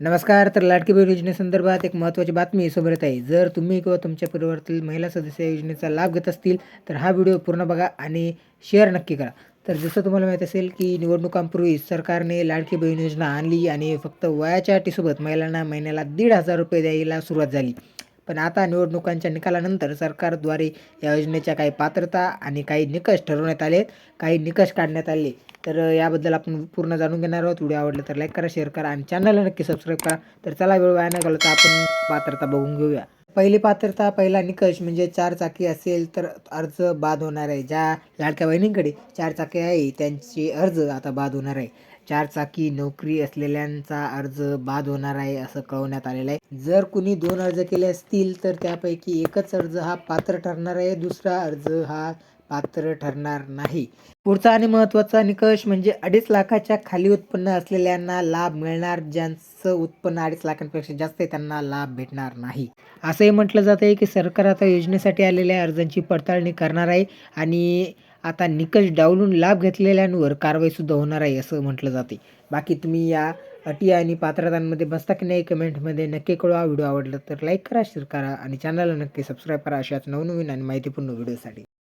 नमस्कार तर लाडकी बहीण योजनेसंदर्भात एक महत्त्वाची बातमी समोर येत आहे. जर तुम्ही किंवा तुमच्या परिवारातील महिला सदस्य योजनेचा लाभ घेत असतील तर हा व्हिडिओ पूर्ण बघा आणि शेअर नक्की करा. तर जसं तुम्हाला माहीत असेल की निवडणुकांपूर्वी सरकारने लाडकी बहीण योजना आणली आणि फक्त वयाच्या अटीसोबत महिलांना महिन्याला दीड हजार रुपये द्यायला सुरुवात झाली. पण आता निवडणुकांच्या निकालानंतर सरकारद्वारे या योजनेच्या काही पात्रता आणि काही निकष ठरवण्यात आले आहेत काही निकष काढण्यात आले. तर याबद्दल आपण पूर्ण जाणून घेणार आहोत. व्हिडिओ आवडला तर लाईक करा शेअर करा आणि चॅनलला नक्की सबस्क्राईब करा. तर चला वेळ वाया न घालवता आपण पात्रता बघून घेऊया. पहिली पात्रता पहिला निकष म्हणजे चार चाकी असेल तर अर्ज बाद होणार आहे. ज्या लाडक्या बहिणींकडे चार चाकी आहे त्यांचे अर्ज आता बाद होणार आहे. चार चाकी नोकरी असलेल्यांचा अर्ज बाद होणार आहे असं कळवण्यात आलेलं आहे. जर कुणी दोन अर्ज केले असतील तर त्यापैकी एकच अर्ज हा पात्र ठरणार आहे. दुसरा अर्ज हा पात्र ठरणार नाही. पुढचा आणि महत्त्वाचा निकष म्हणजे अडीच लाखाच्या खाली उत्पन्न असलेल्यांना लाभ मिळणार. ज्यांचं उत्पन्न अडीच लाखांपेक्षा जास्त आहे त्यांना लाभ भेटणार नाही. असंही म्हटलं जात आहे की सरकार आता योजनेसाठी आलेल्या अर्जांची पडताळणी करणार आहे आणि आता निकष डावलून लाभ घेतलेल्यांवर कारवाईसुद्धा होणार आहे असं म्हटलं जाते. बाकी तुम्ही या अटी आणि पात्रतांमध्ये बसता की नाही कमेंटमध्ये नक्की कळवा. व्हिडिओ आवडला तर लाईक करा शेअर करा आणि चॅनलला नक्की सबस्क्राईब करा. अशाच नवनवीन आणि माहितीपूर्ण व्हिडिओसाठी.